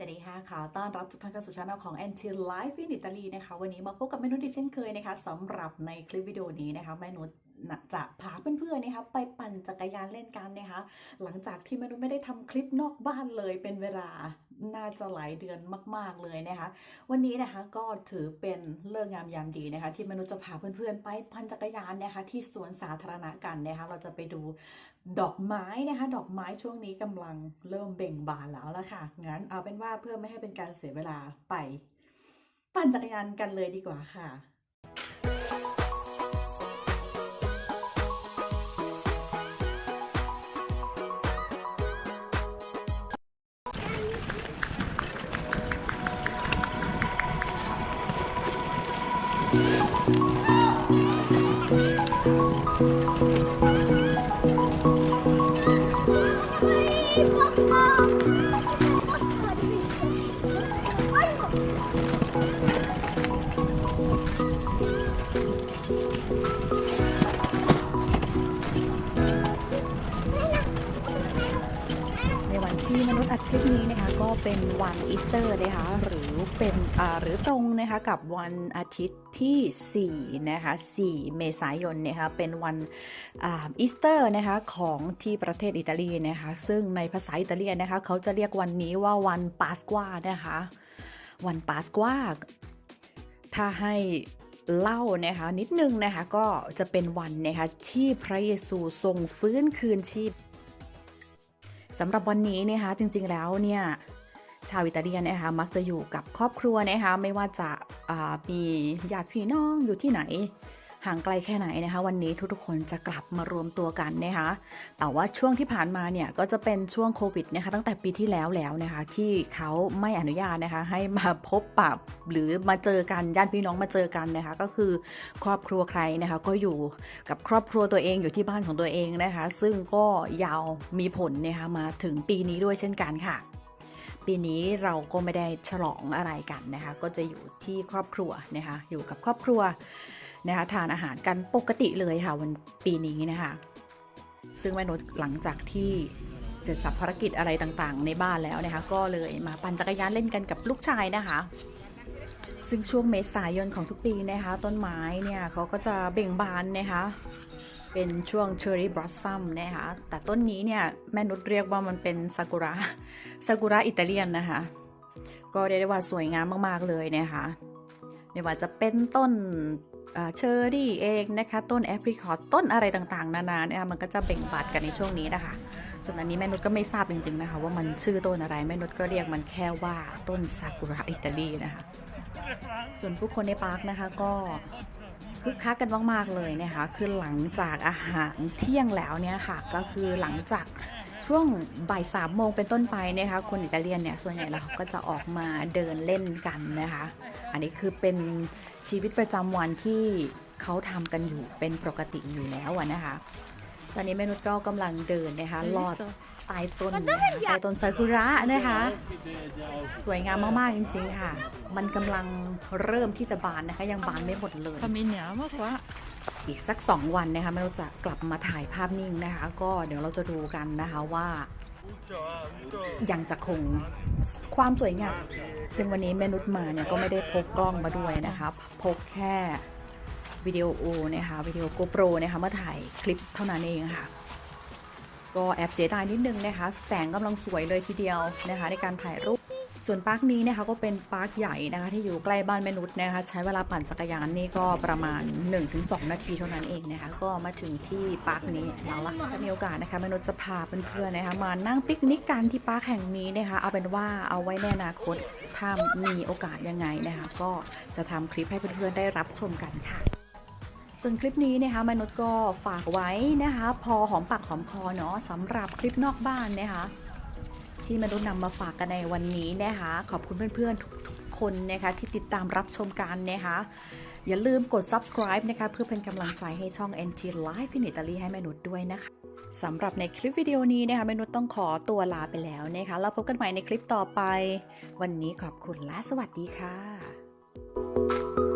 สวัสดีค่ะขอต้อนรับทุกท่านเข้าสู่ช่องของ Anti Life in Italy นะคะ วันนี้มาพบกับแม่นูดิเช่นเคยนะคะสำหรับในคลิปวิดีโอนี้นะคะแม่นุชจะพาเพื่อนๆนะคะไปปั่นจักรยานเล่นกันนะคะ หลังจากที่แม่นุชไม่ได้ทำคลิปนอกบ้านเลยเป็นเวลา น่าจะหลายเดือนมาก ๆเลยนะคะ วันนี้นะคะก็ถือเป็นเลิกงามยามดีนะคะ ที่มนุษย์จะพาเพื่อนๆ ไปปั่นจักรยานนะคะ ที่สวนสาธารณะกันนะคะ เราจะไปดูดอกไม้นะคะ ดอกไม้ช่วงนี้กำลังเริ่มเบ่งบานแล้วละค่ะงั้นเอาเป็นว่าเพื่อไม่ให้เป็นการเสียเวลาไป ปั่นจักรยานกันเลยดีกว่าค่ะ ใอัดคลิปนี้นะคะก็เป็นวันอีสเตอร์นะคะหรือเป็นหรือตรงนะคะกับวันอาทิตย์ที่ 4 นะคะ 4 เมษายนนะคะเป็นวันอีสเตอร์นะคะของที่ประเทศอิตาลีนะคะซึ่งในภาษาอิตาเลียนนะคะเขาจะเรียกวันนี้ว่าวันปาสกวานะคะวันปาสกวาถ้าให้เล่านะคะนิดนึงนะคะก็จะเป็นวันนะคะที่พระเยซูทรงฟื้นคืนชีพ สำหรับวันนี้นะคะจริงๆแล้วเนี่ยชาวอิตาเลียนนะคะมักจะอยู่กับครอบครัวนะคะไม่ว่าจะมีญาติพี่น้องอยู่ที่ไหน ห่างไกลแค่ไหนนะคะ วันนี้ทุกๆคนจะกลับมารวมตัวกันนะคะ แต่ว่าช่วงที่ผ่านมาเนี่ยก็จะเป็นช่วงโควิดนะคะตั้งแต่ปีที่แล้วแล้วนะคะที่เขาไม่อนุญาตนะคะให้มาพบปะหรือมาเจอกันญาติพี่น้องมาเจอกันนะคะ ก็คือครอบครัวใครนะคะก็อยู่กับครอบครัวตัวเองอยู่ที่บ้านของตัวเองนะคะ ซึ่งก็ยาวมีผลนะคะมาถึงปีนี้ด้วยเช่นกันค่ะปีนี้เราก็ไม่ได้ฉลองอะไรกันนะคะ ก็จะอยู่ที่ครอบครัวนะคะ อยู่กับครอบครัว นะคะทานอาหารกันปกติเลยค่ะวันปีนี้นะคะซึ่งแม่นุชหลังจากที่เสร็จสับภารกิจอะไรต่างๆ ในบ้านแล้วนะคะ ก็เลยมาปั่นจักรยานเล่นกันกับลูกชายนะคะ ซึ่งช่วงเมษายนของทุกปีนะคะ ต้นไม้เนี่ยเขาก็จะเบ่งบานนะคะเป็นช่วงเชอร์รี่บลอสซัมนะคะ แต่ต้นนี้เนี่ยแม่นุชเรียกว่ามันเป็นซากุระซากุระอิตาเลียนนะคะ ก็เรียกได้ว่าสวยงามมากๆเลยนะคะ ไม่ว่าจะเป็นต้น เชอร์รี่เองนะคะ ต้นแอปริคอตต้นอะไรต่างๆ นานาเนี่ยมันก็จะเบ่งบานกันในช่วงนี้นะคะส่วนอันนี้แม่นุชก็ไม่ทราบจริงๆนะคะ ว่ามันชื่อต้นอะไรแม่นุชก็เรียกมันแค่ว่าต้นซากุระอิตาลีนะคะ ส่วนผู้คนในปาร์คนะคะก็คึกคักกันมากๆเลยนะคะคือหลังจากอาหารเที่ยงแล้วเนี่ยค่ะก็คือหลังจากช่วงบ่ายสามโมงเป็นต้นไปนะคะคนอิตาเลียนเนี่ยส่วนใหญ่แล้วเขาก็จะออกมาเดินเล่นกันนะคะ อันนี้คือเป็น ชีวิตประจำวันที่เขาทำกันอยู่เป็นปกติอยู่แล้วอะนะคะ ตอนนี้แม่นุชก็กำลังเดินนะคะลอดใต้ต้นนะคะใต้ต้นซากุระนะคะ สวยงามมากๆจริง ๆ ค่ะ มันกำลังเริ่มที่จะบานนะคะ ยังบานไม่หมดเลย Camminiamo qua. อีกสัก 2 วันนะคะไม่รู้จะกลับมาถ่ายภาพนิ่งนะคะ ก็เดี๋ยวเราจะดูกันนะคะว่า ยังจะคงความสวยงาม ซึ่งวันนี้เมนุษมาเนี่ยก็ไม่ได้พกกล้องมาด้วยนะคะพกแค่วิดีโอโอนะคะวิดีโอโกโปรนะคะมาถ่ายคลิปเท่านั้นเองค่ะ ก็แอบเสียดายนิดนึงนะคะ แสงกำลังสวยเลยทีเดียวนะคะในการถ่ายรูป ส่วนปาร์คนี้นะคะก็เป็นปาร์คใหญ่นะคะที่อยู่ใกล้บ้านแม่นุษนะคะใช้เวลาปั่นจักรยานนี่ก็ประมาณ 1-2 นาทีเท่านั้นเองนะคะก็มาถึงที่ปาร์คนี้แล้วล่ะถ้ามีโอกาสนะคะแม่นุษจะพาเพื่อนๆนะคะมานั่งปิกนิกกันที่ปาร์คแห่งนี้นะคะเอาเป็นว่าเอาไว้ในอนาคตถ้ามีโอกาสยังไงนะคะก็จะทำคลิปให้เพื่อนๆได้รับชมกันค่ะส่วนคลิปนี้นะคะมนุษย์ก็ฝากไว้นะคะ พอหอมปากหอมคอเนาะสำหรับคลิปนอกบ้านนะคะ ที่มนุษย์นำมาฝากกันในวันนี้นะคะ ขอบคุณเพื่อนๆทุกๆคนนะคะที่ติดตามรับชมกันนะคะ อย่าลืมกด subscribe นะคะเพื่อเป็นกำลังใจให้ช่อง NT Life in Italy ให้มนุษย์ด้วยนะคะสำหรับในคลิปวิดีโอนี้นะคะมนุษย์ต้องขอตัวลาไปแล้วนะคะแล้วพบกันใหม่ในคลิปต่อไป วันนี้ขอบคุณและสวัสดีค่ะ